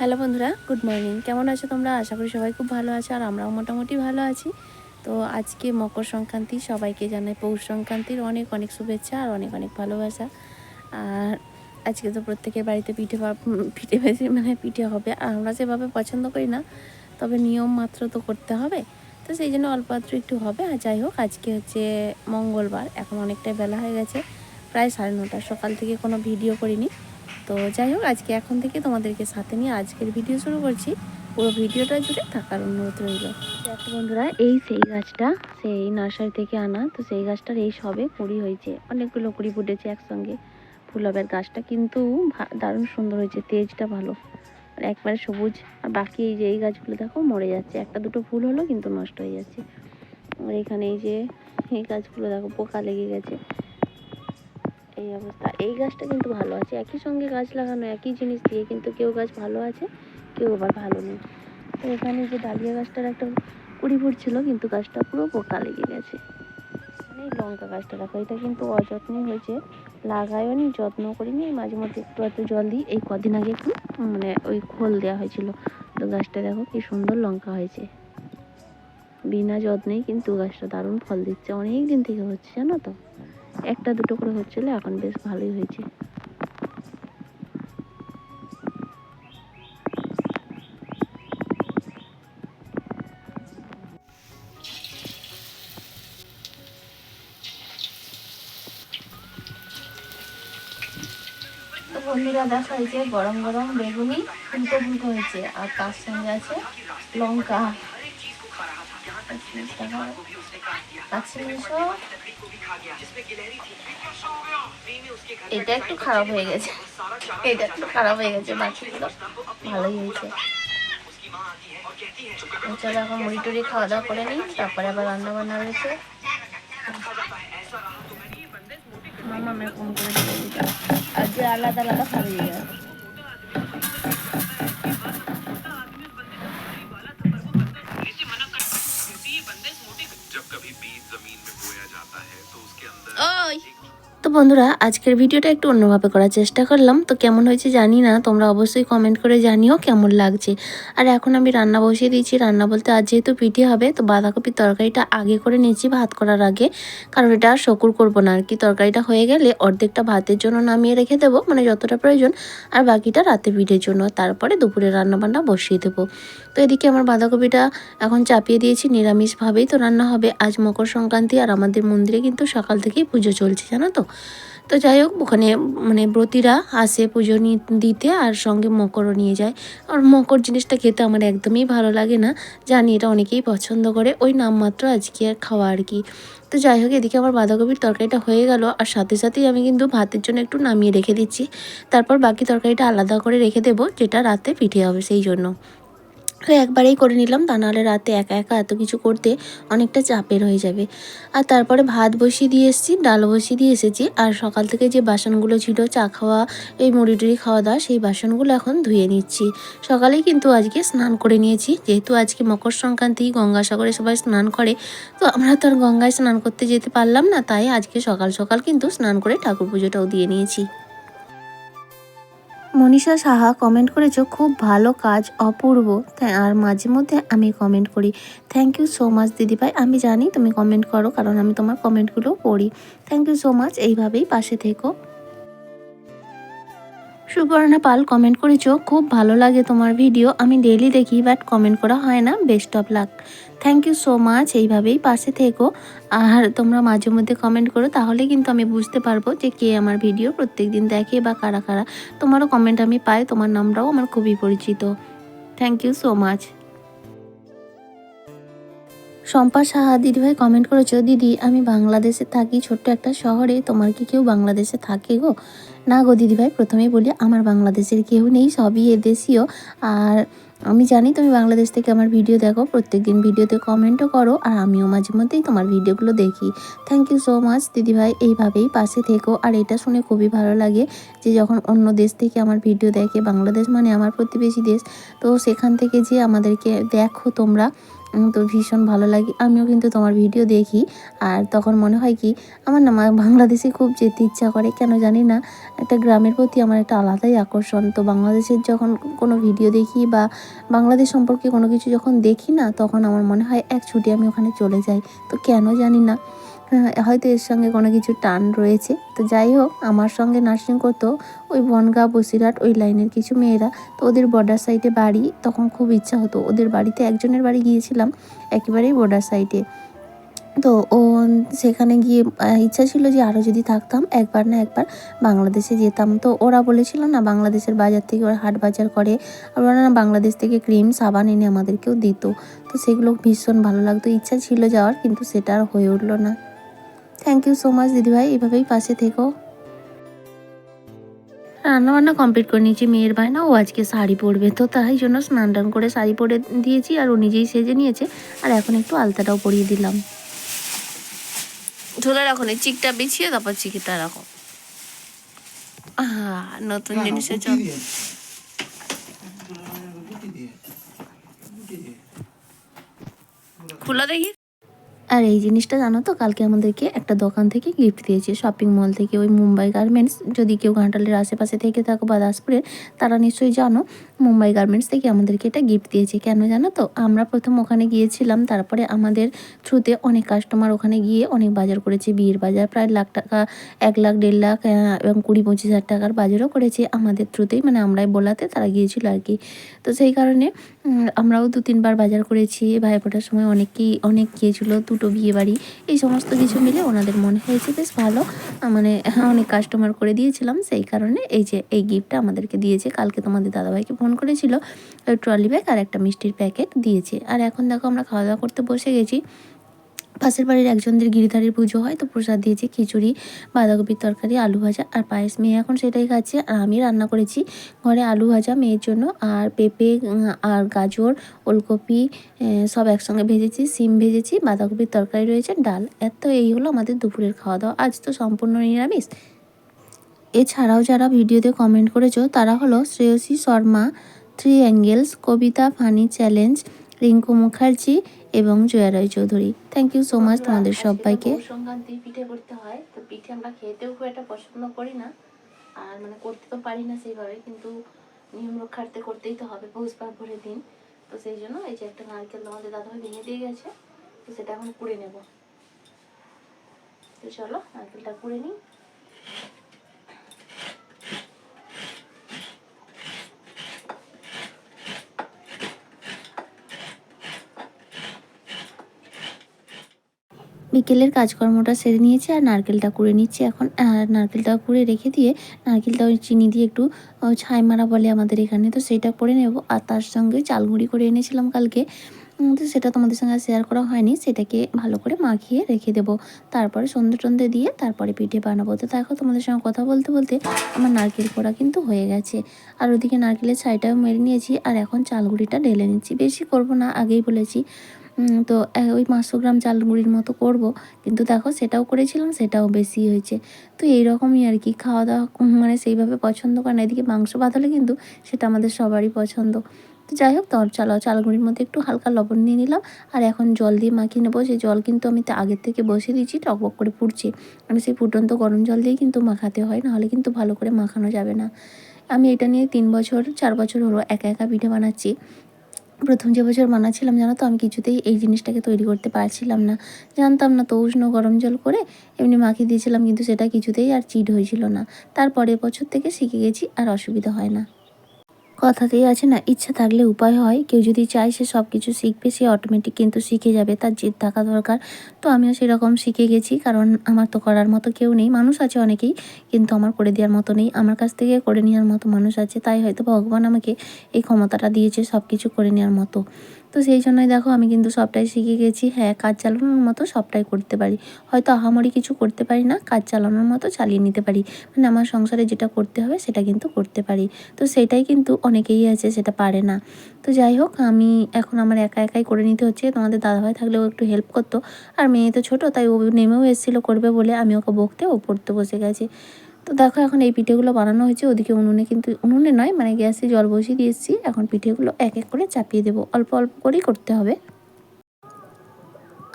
Hello বন্ধুরা, good morning. কেমন আছো তোমরা? আশা করি সবাই খুব ভালো আছো আর আমরাও মোটামুটি ভালো আছি। তো আজকে মকর সংক্রান্তি, সবাইকে জানাই পৌষ সংক্রান্তির অনেক অনেক শুভেচ্ছা আর অনেক অনেক ভালোবাসা। আর আজকে তো প্রত্যেকের বাড়িতে পিঠে পিঠে বেশি মানে পিঠে হবে। আর আমরা সেভাবে পছন্দ করি না, তবে নিয়ম মাত্র তো করতে হবে। তো সেই জন্য অল্প একটু হবে। আর যাই হোক, আজকে হচ্ছে মঙ্গলবার। এখন অনেকটাই বেলা হয়ে গেছে, প্রায় সাড়ে নটা। সকাল থেকে কোনো ভিডিও করিনি। তো যাই হোক, আজকে এখন থেকে তোমাদেরকে সাথে নিয়ে আজকের ভিডিও শুরু করছি। পুরো ভিডিওটা জুড়ে থাকার অনুরোধ রইল। দেখো বন্ধুরা, এই সেই গাছটা, সেই নার্সারি থেকে আনা, তো সেই গাছটার এই সবে কুড়ি হয়েছে। অনেকগুলো কুড়ি ফুটেছে একসঙ্গে। ফুলবের গাছটা কিন্তু দারুণ সুন্দর হয়েছে, তেজটা ভালো। একবারে সবুজ, আর বাকি এই যে এই গাছগুলো দেখো, মরে যাচ্ছে। একটা দুটো ফুল হলো, কিন্তু নষ্ট হয়ে যাচ্ছে। আর এখানে এই যে, এই গাছগুলো দেখো, পোকা লেগে গেছে। এই অবস্থা। এই গাছটা কিন্তু ভালো আছে। একই সঙ্গে গাছ লাগানো, একই জিনিস দিয়ে কিন্তু কেউ গাছ ভালো আছে, কেউ আবার ভালো নেই। তো এখানে যে ডালিয়া গাছটার একটা কুড়ি ফুটছিল, কিন্তু গাছটা পুরো পোকা লেগে গেছে। মানে এই লঙ্কা গাছটা দেখো, এটা কিন্তু অযত্নে হয়েছে। লাগাইও নি, যত্ন করিনি মাঝে মধ্যে একটু একটু জল দিই। এই কদিন আগে একটু মানে ওই খোল দেওয়া হয়েছিল। তো গাছটা দেখো, কি সুন্দর লঙ্কা হয়েছে। বিনা যত্নেই কিন্তু গাছটা দারুণ ফল দিচ্ছে। অনেক দিন থেকে হচ্ছে, জানো তো? একটা দুটো করে হচ্ছিল, এখন বেশ ভালোই হয়েছে। বন্ধুরা, দেখা হয়েছে গরম গরম বেগুনি ফুলকো ফুলকো হয়েছে, আর তার সঙ্গে আছে লঙ্কা। এটা একটু খারাপ হয়ে গেছে এটা একটু খারাপ হয়ে গেছে বাকিগুলো ভালোই হয়েছে চলো এখন মুড়ি টুড়ি খাওয়া দাওয়া করে নিই তারপরে আবার রান্না বান্না রয়েছে মামা আমি ফোন করে যে আলাদা আলাদা খাবে जब कभी बीज ज़मीन में बोया जाता है तो उसके अंदर তো বন্ধুরা, আজকের ভিডিওটা একটু অন্যভাবে করার চেষ্টা করলাম। তো কেমন হয়েছে জানি না, তোমরা অবশ্যই কমেন্ট করে জানিও কেমন লাগছে। আর এখন আমি রান্না বসিয়ে দিয়েছি। রান্না বলতে আজ যেহেতু পিঠে হবে, তো বাঁধাকপির তরকারিটা আগে করে নিয়েছি ভাত করার আগে। কারণ এটা আর শকুর করব না আর কি। তরকারিটা হয়ে গেলে অর্ধেকটা ভাতের জন্য নামিয়ে রেখে দেবো মানে যতটা প্রয়োজন। আর বাকিটা রাতে পিঠের জন্য। তারপরে দুপুরে রান্না বান্না বসিয়ে দেবো। তো এদিকে আমার বাঁধাকপিটা এখন চাপিয়ে দিয়েছি, নিরামিষভাবেই তো রান্না হবে। আজ মকর সংক্রান্তি আর আমাদের মন্দিরে কিন্তু সকাল থেকেই পুজো চলছে, জানো তো? তো যাই হোক, ওখানে মানে ব্রতীরা আসে পুজো দিতে আর সঙ্গে মকরও নিয়ে যায়। আর মকর জিনিসটা খেতে আমার একদমই ভালো লাগে না। জানি এটা অনেকেই পছন্দ করে, ওই নামমাত্র আজকে আর খাওয়া আর কি। তো যাই হোক, এদিকে আমার বাঁধাকপির তরকারিটা হয়ে গেল, আর সাথে সাথেই আমি কিন্তু ভাতের জন্য একটু নামিয়ে রেখে দিচ্ছি। তারপর বাকি তরকারিটা আলাদা করে রেখে দেবো, যেটা রাতে পিঠে হবে সেই জন্য। তো একবারেই করে নিলাম, তা নাহলে রাতে একা একা এত কিছু করতে অনেকটা চাপের হয়ে যাবে। আর তারপরে ভাত বসিয়ে দিয়ে এসেছি, ডাল বসিয়ে দিয়ে এসেছি, আর সকাল থেকে যে বাসনগুলো ছিল, চা খাওয়া, এই মুড়ি টুড়ি খাওয়া দাওয়া, সেই বাসনগুলো এখন ধুয়ে নিচ্ছি। সকালেই কিন্তু আজকে স্নান করে নিয়েছি, যেহেতু আজকে মকর সংক্রান্তি, গঙ্গাসাগরে সবাই স্নান করে, তো আমরা তো আর গঙ্গায় স্নান করতে যেতে পারলাম না, তাই আজকে সকাল সকাল কিন্তু স্নান করে ঠাকুর পুজোটাও দিয়ে নিয়েছি। মনীষা সাহা কমেন্ট করেছ, খুব ভালো কাজ, অপূর্ব। আর মাঝে মধ্যে আমি কমেন্ট করি। থ্যাংক ইউ সো মাচ দিদিভাই। আমি জানি তুমি কমেন্ট করো, কারণ আমি তোমার কমেন্টগুলো পড়ি। থ্যাংক ইউ সো মাচ এইভাবেই পাশে থেকো। সুবর্ণা পাল কমেন্ট করেছ, খুব ভালো লাগে তোমার ভিডিও আমি ডেলি দেখি বাট কমেন্ট করা হয় না। Best of luck thank you so much এইভাবেই পাশে থেকো। আর তোমরা মাঝে মধ্যে কমেন্ট করো, তাহলে কিন্তু আমি বুঝতে পারব যে কে আমার ভিডিও প্রত্যেক দিন দেখে বা কারা কারা। তোমারও কমেন্ট আমি পাই, তোমার নামটাও আমার খুবই পরিচিত। Thank you so much Shampa Saha দিদিভাই কমেন্ট করেছ, দিদি, আমি বাংলাদেশে থাকি, ছোট্ট একটা শহরে। তোমার কি কেউ বাংলাদেশে থাকে গো? না গো দিদিভাই প্রথমেই বলি আমার বাংলাদেশের কেউ নেই, সবই এদেশীয়। আর আমি জানি তুমি বাংলাদেশ থেকে আমার ভিডিও দেখো, প্রত্যেকদিন ভিডিওতে কমেন্টও করো, আর আমিও মাঝে মধ্যেই তোমার ভিডিওগুলো দেখি। থ্যাংক ইউ সো মাচ দিদিভাই এইভাবেই পাশে থেকো। আর এটা শুনে খুবই ভালো লাগে যে যখন অন্য দেশ থেকে আমার ভিডিও দেখে, বাংলাদেশ মানে আমার প্রতিবেশী দেশ, তো সেখান থেকে যে আমাদেরকে দেখো তোমরা। তো ভীষণ ভালো লাগে। আমিও কিন্তু তোমার ভিডিও দেখি। আর তখন মনে হয় কি, আমার না বাংলাদেশে খুব যেতে ইচ্ছা করে, কেন জানি না, একটা গ্রামের প্রতি আমার একটা আলাদাই আকর্ষণ। তো বাংলাদেশের যখন কোনো ভিডিও দেখি বা বাংলাদেশ সম্পর্কে কোনো কিছু যখন দেখি না, তখন আমার মনে হয়, এক ছুটি আমি ওখানে চলে যাই। তো কেন জানি না। হয়তো এর সঙ্গে কোনো কিছু টান রয়েছে। তো যাই হোক, আমার সঙ্গে নার্সিং করতো ওই বনগাঁ, বসিরহাট ওই লাইনের কিছু মেয়েরা। তো ওদের বর্ডার সাইডে বাড়ি, তখন খুব ইচ্ছা হতো। ওদের বাড়িতে একজনের বাড়ি গিয়েছিলাম, একেবারেই বর্ডার সাইডে তো ও সেখানে গিয়ে ইচ্ছা ছিল যে আরও যদি থাকতাম, একবার না একবার বাংলাদেশে যেতাম। তো ওরা বলেছিল না, বাংলাদেশের বাজার থেকে ওরা হাট বাজার করে। আর ওরা না বাংলাদেশ থেকে ক্রিম, সাবান এনে আমাদেরকেও দিত। তো সেগুলো ভীষণ ভালো লাগতো। ইচ্ছা ছিল যাওয়ার, কিন্তু সেটা আর হয়ে উঠল না। থ্যাংক ইউ সো মাচ দিদিভাই এভাবেই পাশে থেকো। রান্না বান্না কমপ্লিট করে নিয়েছি। মেয়ের ভাই না ও আজকে শাড়ি পরবে। তো তাই জন্য স্নান টান করে শাড়ি পরে দিয়েছি আর ও নিজেই সেজে নিয়েছে। আর এখন একটু আলতাটাও পরিয়ে দিলাম। ঝোলে রাখো নি চিকটা বিছিয়ে তারপর চিকিটা রাখো। আহা, নতুন জিনিসের চল খোলা দেখি। আর এই জিনিসটা জানো তো, কালকে আমাদেরকে একটা দোকান থেকে গিফট দিয়েছে। শপিং মল থেকে ওই মুম্বাই গার্মেন্টস যদি কেউ ঘাটালের আশেপাশে থেকে থাকো বা দাসপুরে, তারা নিশ্চয়ই জানো মুম্বাই গার্মেন্টস থেকে আমাদেরকে এটা গিফট দিয়েছে। কেন জানো তো? আমরা প্রথম ওখানে গিয়েছিলাম, তারপরে আমাদের থ্রুতে অনেক কাস্টমার ওখানে গিয়ে অনেক বাজার করেছে। বিয়ের বাজার প্রায় লাখ টাকা, এক লাখ, দেড় লাখ এবং কুড়ি, পঁচিশ হাজার টাকার বাজারও করেছে আমাদের থ্রুতেই মানে আমরাই বলাতে তারা গিয়েছিল আর কি। তো সেই কারণে আমরাও দু তিনবার বাজার করেছি। ভাইফোঁটার সময় অনেকেই অনেক গিয়েছিল, দুটো বিয়ে বাড়ি এই সমস্ত কিছু মিলে ওনাদের মনে হয়েছে বেশ ভালো। মানে অনেক কাস্টমার করে দিয়েছিলাম। সেই কারণে এই যে, এই গিফটটা আমাদেরকে দিয়েছে। কালকে তোমাদের দাদাভাইকে ফোন করেছিল ট্রলি ব্যাগ আর একটা মিষ্টির প্যাকেট দিয়েছে। আর এখন দেখো আমরা খাওয়া দাওয়া করতে বসে গেছি। পাশের বাড়ির একজনদের গিরিধারীর পুজো হয়, তো প্রসাদ দিয়েছে খিচুড়ি, বাঁধাকপির তরকারি, আলু ভাজা আর পায়েস। মেয়ে এখন সেটাই খাচ্ছে। আর আমি রান্না করেছি ঘরে আলু ভাজা মেয়ের জন্য আর পেঁপে আর গাজর, ওলকপি সব একসঙ্গে ভেজেছি, সিম ভেজেছি, বাঁধাকপির তরকারি রয়েছে, ডাল। এত এই হলো আমাদের দুপুরের খাওয়া দাওয়া আজ তো সম্পূর্ণ নিরামিষ। এছাড়াও যারা ভিডিওতে কমেন্ট করেছ তারা হলো Shreyasi Sharma three angles Kabita funny challenge Rinku Mukherjee এবং Jaya Roy Chowdhury. Thank you so much তোমাদের সবাইকে। সংক্রান্তি পিঠে করতে হয় তো পিঠে আমরা খেতেও খুব একটা পছন্দ করি না। আর মানে করতে তো পারি না সেইভাবে কিন্তু নিয়ম রক্ষার্থে করতেই তো হবে পৌষ পার্বণের দিন। তো সেই জন্য এই যে একটা নারকেল তোমাদের দাদাভাই ভেঙে দিয়ে গেছে তো সেটা এখন কুড়ে নেব। তো চলো নারকেলটা কুড়ে নিই। বিকেলের কাজকর্মটা সেরে নিয়েছি আর নারকেলটা কুড়ে নিচ্ছি এখন। নারকেলটা কুড়ে রেখে দিয়ে নারকেলটা ওই চিনি দিয়ে একটু ছাই মারা বলে আমাদের এখানে, তো সেটা করে নেব। আর তার সঙ্গে চালগুঁড়ি করে এনেছিলাম কালকে। তো সেটা তোমাদের সঙ্গে শেয়ার করা হয়নি। সেটাকে ভালো করে মাখিয়ে রেখে দেবো। তারপরে সন্ধে টন্ধে দিয়ে তারপরে পিঠে বানাবো। তো দেখো তোমাদের সঙ্গে কথা বলতে বলতে আমার নারকেল পোড়া কিন্তু হয়ে গেছে। আর ওদিকে নারকেলের ছাইটাও মেরে নিয়েছি। আর এখন চালগুঁড়িটা ঢেলে নিচ্ছি। বেশি করব না, আগেই বলেছি। তো ওই পাঁচশো গ্রাম চাল গুঁড়ির মতো করব। কিন্তু দেখো, সেটাও করেছিলাম, সেটাও বেশি হয়েছে। তো এই রকমই আর কি, খাওয়া দাওয়া মানে সেইভাবে পছন্দ করে না। এদিকে মাংস ভাত হলে কিন্তু সেটা আমাদের সবারই পছন্দ। তো যাই হোক তোর চাল, চালগুঁড়ির মধ্যে একটু হালকা লবণ নিয়ে নিলাম। আর এখন জল দিয়ে মাখিয়ে নেব। সেই জল কিন্তু আমি তা আগের থেকে বসিয়ে দিয়েছি টকবক করে ফুটছে। মানে সেই ফুটন্ত গরম জল দিয়েই কিন্তু মাখাতে হয় নাহলে কিন্তু ভালো করে মাখানো যাবে না। আমি এটা নিয়ে তিন বছর, চার বছর হলো একা একা পিঠে বানাচ্ছি। প্রথম যে বছর বানাচ্ছিলাম, জানো তো, আমি কিছুতেই এই জিনিসটাকে তৈরি করতে পারছিলাম না। জানতাম না তো উষ্ণ গরম জল করে এমনি মাখিয়ে দিয়েছিলাম, কিন্তু সেটা কিছুতেই আর চিট হয়েছিল না। তারপরের বছর থেকে শিখে গেছি আর অসুবিধা হয় না। কথাতেই আছে না, ইচ্ছা থাকলে উপায় হয়। কেউ যদি চায় সে সব কিছু শিখবে, সে অটোমেটিক কিন্তু শিখে যাবে, তার জেদ থাকা দরকার। তো আমিও সেরকম শিখে গেছি, কারণ আমার তো করার মতো কেউ নেই। মানুষ আছে অনেকেই, কিন্তু আমার করে দেওয়ার মতো নেই। আমার কাছ থেকে করে নেওয়ার মতো মানুষ আছে, তাই হয়তো ভগবান আমাকে এই ক্ষমতাটা দিয়েছে সব কিছু করে নেওয়ার মতো। তো সেই জন্যই দেখো আমি কিন্তু সবটাই শিখে গেছি। হ্যাঁ কাজ চালানোর মতো সবটাই করতে পারি। হয়তো আহামরি কিছু করতে পারি না, কাজ চালানোর মতো চালিয়ে নিতে পারি। মানে আমার সংসারে যেটা করতে হবে সেটা কিন্তু করতে পারি। তো সেটাই কিন্তু অনেকেই আছে, সেটা পারে না। তো যাই হোক, আমি এখন আমার একা একাই করে নিতে হচ্ছে। তোমাদের দাদাভাই থাকলেও একটু হেল্প করতো। আর মেয়ে তো ছোটো, তাই ও নেমেও এসেছিল করবে বলে আমি ওকে বকতে ও পড়তে বসে গেছে। তো দেখো এখন এই পিঠেগুলো বানানো হয়েছে। ওদিকে উনুনে কিন্তু, উনুনে নয় মানে গ্যাসে জল বসিয়ে দিয়েছি। এখন পিঠেগুলো এক এক করে চাপিয়ে দেবো। অল্প অল্প করেই করতে হবে।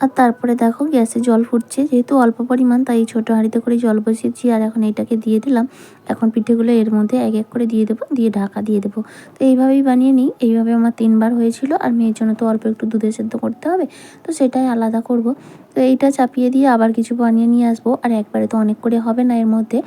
আর তারপরে দেখো গ্যাসে জল ফুটছে, যেহেতু অল্প পরিমাণ, তাই ছোটো হাঁড়িতে করে জল বসিয়েছি আর এখন এইটাকে দিয়ে দিলাম। এখন পিঠেগুলো এর মধ্যে এক এক করে দিয়ে দেবো, দিয়ে ঢাকা দিয়ে দেবো। তো এইভাবেই বানিয়ে নিই। এইভাবে আমার তিনবার হয়েছিল আর মেয়ের জন্য তো অল্প একটু দুধে সেদ্ধ করতে হবে, তো সেটাই আলাদা করব। তো এইটা চাপিয়ে দিয়ে আবার কিছু বানিয়ে নিয়ে আসব। আর একবারে তো অনেক করে হবে না এর মধ্যে।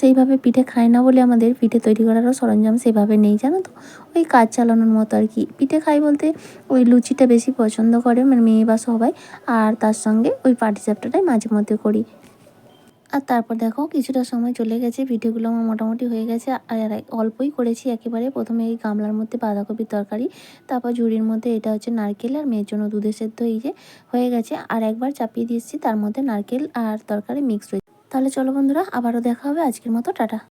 সেইভাবে পিঠে খায় না বলে আমাদের পিঠে তৈরি করারও সরঞ্জাম সেভাবে নেই, জানো তো? ওই কাজ চালানোর মতো আর কি। পিঠে খাই বলতে ওই লুচিটা বেশি পছন্দ করে মানে মেয়ে বা সবাই। আর তার সঙ্গে ওই পাটিসাপটাটাই মাঝে মধ্যে করি। আর তারপর দেখো কিছুটা সময় চলে গেছে, পিঠেগুলো আমার মোটামুটি হয়ে গেছে। আর আর অল্পই করেছি, একেবারে প্রথমে এই গামলার মধ্যে বাঁধাকপির তরকারি, তারপর ঝুড়ির মধ্যে এটা হচ্ছে নারকেল আর মেয়ের জন্য দুধের সেদ্ধ এই যে হয়ে গেছে। আর একবার চাপিয়ে দিয়েছি, তার মধ্যে নারকেল আর তরকারি মিক্স রয়েছে। তাহলে চলো বন্ধুরা, আবারও দেখা হবে। আজকের মতো টাটা।